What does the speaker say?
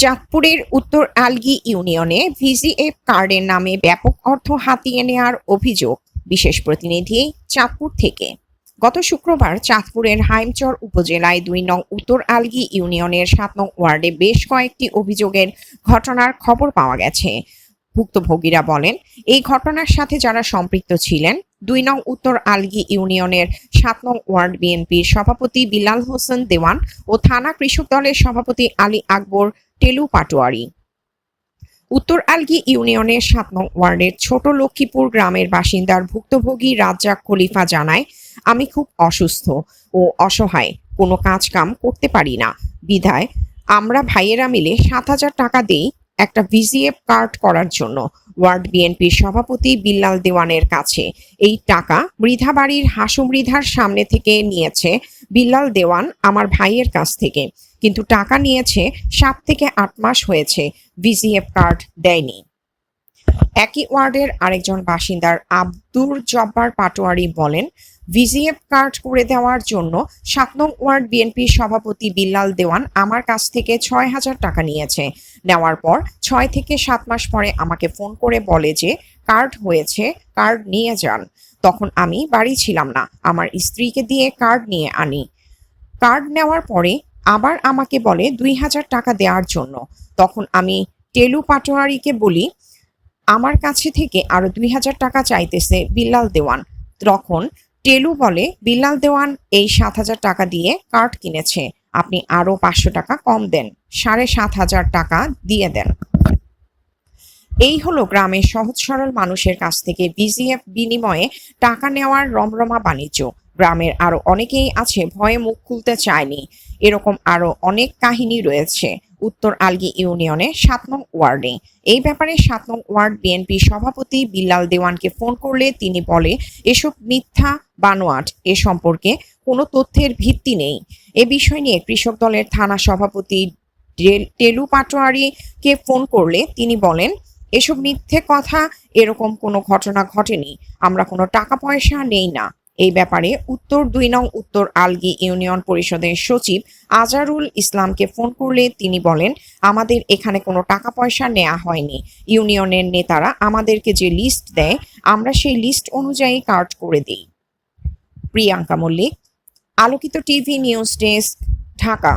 চাঁদপুরের উত্তর আলগি ইউনিয়নে ভিজিএফ কার্ডের নামে ব্যাপক অর্থ হাতিয়ে নেওয়ার অভিযোগ বিশেষ প্রতিনিধি চাঁদপুর থেকে। গত শুক্রবার চাঁদপুরের হাইমচর উপজেলায় দুই নং উত্তর আলগি ইউনিয়নের সাত নং ওয়ার্ডে বেশ কয়েকটি অভিযোগের ঘটনার খবর পাওয়া গেছে। ভুক্তভোগীরা বলেন, এই ঘটনার সাথে যারা সম্পৃক্ত ছিলেন, দুই নং উত্তর আলগি ইউনিয়নের সাত নং ওয়ার্ড বিএনপির সভাপতি বিলাল হোসেন দেওয়ান ও থানা কৃষক দলের সভাপতি আলী আকবর টেলু পাটোয়ারি উত্তর আলগি ইউনিয়নের সাত নং ওয়ার্ডের ছোট লক্ষ্মীপুর গ্রামের বাসিন্দার ভুক্তভোগী রাজ্জাক খলিফা জানায়, আমি খুব অসুস্থ ও অসহায়, কোনো কাজ কাম করতে পারি না। বিধায়, আমরা ভাইয়েরা মিলে সাত হাজার টাকা দেই একটা ভিজিএফ কার্ড করার জন্য ওয়ার্ড বিএনপির সভাপতি বিল্লাল দেওয়ানের কাছে। এই টাকা মৃধাবাড়ির হাসু মৃধার সামনে থেকে নিয়েছে বিল্লাল দেওয়ান আমার ভাইয়ের কাছ থেকে। কিন্তু টাকা নিয়েছে সাত থেকে আট মাস হয়েছে ভিজিএফ কার্ড দেয়নি। একই ওয়ার্ডের আরেকজন বাসিন্দার আব্দুর জব্বার পাটোয়ারি বলেন, ভিজিএফ কার্ড করে দেওয়ার জন্য সাত নং ওয়ার্ড বিএনপির সভাপতি বিল্লাল দেওয়ান আমার কাছ থেকে ছয় হাজার টাকা নিয়েছে। নেওয়ার পর ছয় থেকে সাত মাস পরে আমাকে ফোন করে বলে যে, কার্ড হয়েছে, কার্ড নিয়ে যান। তখন আমি বাড়ি ছিলাম না, আমার স্ত্রীকে দিয়ে কার্ড নিয়ে আনি। কার্ড নেওয়ার পরে আবার আমাকে বলে দুই হাজার টাকা দেওয়ার জন্য। তখন আমি টেলু পাটোয়ারিকে বলি আমার কাছে থেকে আরও দুই হাজার টাকা চাইতেছে বিল্লাল দেওয়ান। তখন টেলু বলে, বিল্লাল দেওয়ান, এই সাত হাজার টাকা দিয়ে কার্ড কিনেছে। আপনি আরও পাঁচশো টাকা কম দেন, সাড়ে সাত হাজার টাকা দিয়ে দেন। এই হলো গ্রামের সহজ সরল মানুষের কাছ থেকে বিজিএফ বিনিময়ে টাকা নেওয়ার রমরমা বাণিজ্য। গ্রামের আরও অনেকেই আছে, ভয়ে মুখ খুলতে চায়নি। এরকম আরও অনেক কাহিনী রয়েছে উত্তর আলগি ইউনিয়নে সাত নং ওয়ার্ডে। এই ব্যাপারে সাত নং ওয়ার্ড বিএনপি সভাপতি বিল্লাল দেওয়ানকে ফোন করলে তিনি বলে, এসব মিথ্যা, বানোয়াট, এ সম্পর্কে কোনো তথ্যের ভিত্তি নেই। এ বিষয় নিয়ে কৃষক দলের থানা সভাপতি টেলু পাটোয়ারিকে ফোন করলে তিনি বলেন, এসব মিথ্যে কথা, এরকম কোনো ঘটনা ঘটেনি। আমরা কোনো টাকা পয়সা নেই না। এই ব্যাপারে উত্তর দুই নং উত্তর আলগি ইউনিয়ন পরিষদের সচিব আজারুল ইসলামকে ফোন করলে তিনি বলেন, আমাদের এখানে কোনো টাকা পয়সা নেওয়া হয়নি। ইউনিয়নের নেতারা আমাদেরকে যে লিস্ট দেয়, আমরা সেই লিস্ট অনুযায়ী কার্ড করে দিই। প্রিয়াঙ্কা মল্লিক, আলোকিত টিভি নিউজ ডেস্ক, ঢাকা।